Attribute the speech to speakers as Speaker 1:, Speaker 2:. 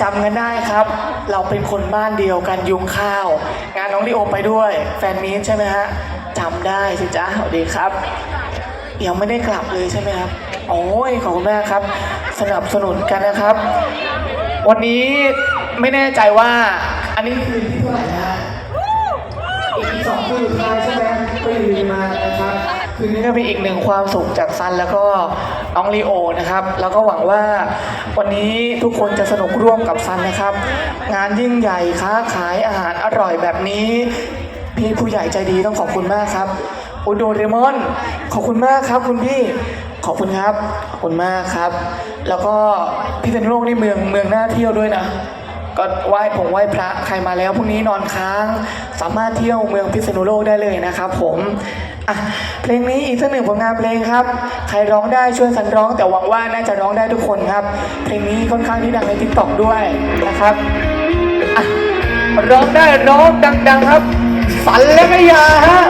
Speaker 1: จำกันได้ครับ เราเป็นคนบ้านเดียวกันยุงข้าว งานน้องลิโอไปด้วย แฟนมีตใช่ไหมฮะจำได้สิจ๊ะสวัสดีครับยังไม่ได้กลับเลยใช่ไหมครับ โอ้ยขอบคุณมากครับ สนับสนุนกันนะครับ วันนี้ไม่แน่ใจว่า อันนี้คือที่เท่าไหร่นะฮะอีกสองคืนสุดท้ายใช่ไหมก็อย่าลืมมานะครับ คืนนี้ก็เป็นอีกหนึ่งความสุขจากซันแล้วก็ น้องลีโอนะครับ แล้วก็หวังว่าวันนี้ทุกคนจะสนุกร่วมกับซันนะครับ งานยิ่งใหญ่ค้าขายอาหารอร่อยแบบนี้ พี่ผู้ใหญ่ใจดีต้องขอบคุณมากครับโอโดเรมอน ขอบคุณมากครับคุณพี่ขอบคุณครับ ขอบคุณมากครับ แล้วก็พิษณุโลกนี่เมืองเมืองน่าเที่ยวด้วยนะ ก็ไหว้ผมไหว้พระใครมาแล้วพรุ่งนี้นอนค้าง สามารถเที่ยวเมืองพิษณุโลกได้เลยนะครับผมอะเพลงนี้อีกสักหนึ่งผลงานเพลงครับ ใครร้องได้ช่วยสันร้องแต่หวังว่าน่าจะร้องได้ทุกคนครับ เพลงนี้ค่อนข้างที่ดังในทิกตอกด้วยนะครับอะร้องได้ร้องดัง ๆ ครับ ฝันและก็ยาฮะ